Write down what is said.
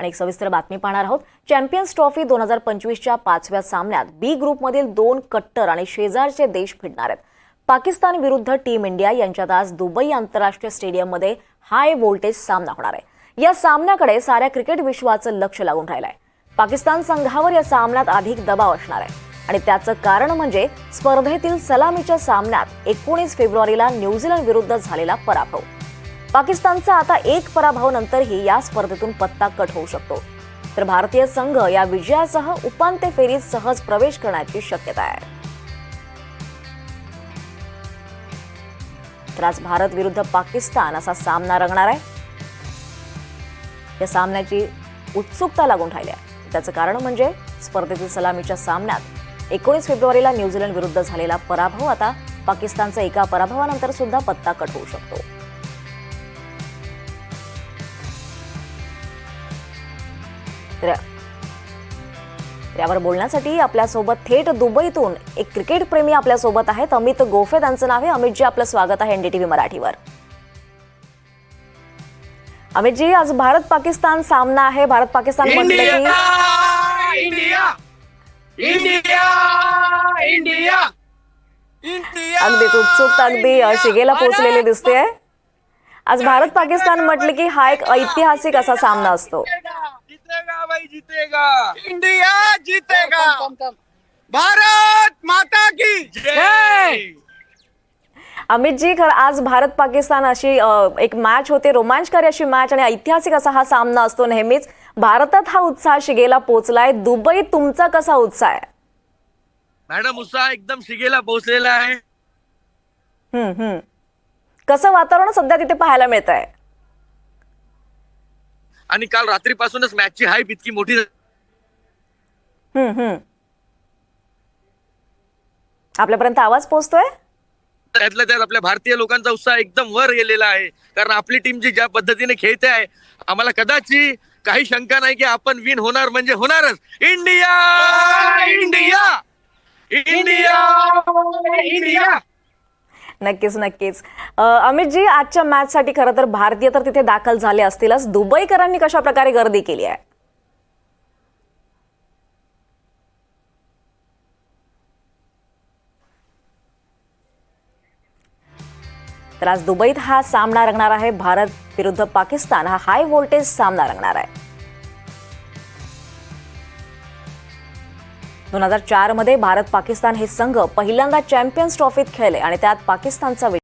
आणि एक सविस्तर बातमी पाहणार आहोत. चॅम्पियन्स ट्रॉफी दोन हजार पंचवीसच्या पाचव्या सामन्यात बी ग्रुपमधील दोन कट्टर आणि शेजारचे देश भिडणार आहेत. पाकिस्तान विरुद्ध टीम इंडिया यांच्यात आज दुबई आंतरराष्ट्रीय स्टेडियममध्ये हाय व्होल्टेज सामना होणार आहे. या सामन्याकडे साऱ्या क्रिकेट विश्वाचं लक्ष लागून राहिलंय. पाकिस्तान संघावर या सामन्यात अधिक दबाव असणार आहे. आणि त्याचं कारण म्हणजे स्पर्धेतील सलामीच्या सामन्यात एकोणीस फेब्रुवारीला न्यूझीलंड विरुद्ध झालेला पराभव. पाकिस्तानचा आता एक पराभवानंतरही या स्पर्धेतून पत्ता कट होऊ शकतो. तर भारतीय संघ या विजयासह उपांत्य फेरीत सहज प्रवेश करण्याची शक्यता आहे. तर आज भारत विरुद्ध पाकिस्तान असा सामना रंगणार आहे. या सामन्याची उत्सुकता लागून राहिली आहे. त्याचं कारण म्हणजे स्पर्धेतील सलामीच्या सामन्यात एकोणीस फेब्रुवारीला न्यूझीलंड विरुद्ध झालेला पराभव आता पाकिस्तानचा एका पराभवानंतर सुद्धा पत्ता कट होऊ शकतो. यावर बोलण्यासाठी आपल्यासोबत थेट दुबईतून एक क्रिकेट प्रेमी आपल्यासोबत आहेत. अमित गोफे त्यांचं नाव आहे. अमितजी आपलं स्वागत आहे एनडीटीव्ही मराठीवर. अमितजी आज भारत पाकिस्तान सामना आहे. भारत पाकिस्तान म्हटलं की इंडिया! इंडिया! इंडिया! इंडिया! अगदीच उत्सुकता अगदी शिगेला पोहोचलेली दिसते आज भारत पाकिस्तान म्हटलं की हा एक ऐतिहासिक असा सामना असतो. जीतेगा। इंडिया जीतेगा। भारत माता की जय। अमितजी खरं आज भारत पाकिस्तान अशी एक मॅच होते रोमांचकारी अशी मॅच आणि ऐतिहासिक असा हा सामना असतो नेहमीच. भारतात हा उत्साह शिगेला पोहोचलाय. दुबईत तुमचा कसा उत्साह आहे? मॅडम उत्साह एकदम शिगेला पोहोचलेला आहे. हम्म, हम्म. कसं वातावरण सध्या तिथे पाहायला मिळत आहे आणि काल रात्रीपासूनच मॅचची हाईप इतकी मोठी आपल्यापर्यंत आवाज पोहोचतोय? त्यातल्या त्यात आपल्या भारतीय लोकांचा उत्साह एकदम वर गेलेला आहे. कारण आपली टीम जी ज्या पद्धतीने खेळते आहे आम्हाला कदाचित काही शंका नाही की आपण विन होणार म्हणजे होणारच. इंडिया! इंडिया! इंडिया! इंडिया! नक्कीच नक्कीच. अमितजी आजच्या मॅचसाठी खरं तर भारतीय तर तिथे दाखल झाले असतीलच. दुबईकरांनी कशा प्रकारे गर्दी केली आहे? तर आज दुबईत हा सामना रंगणार आहे. भारत विरुद्ध पाकिस्तान हा हाय व्होल्टेज सामना रंगणार आहे. दोन हजार चारमध्ये भारत पाकिस्तान हे संघ पहिल्यांदा चॅम्पियन्स ट्रॉफीत खेळले आणि त्यात पाकिस्तानचा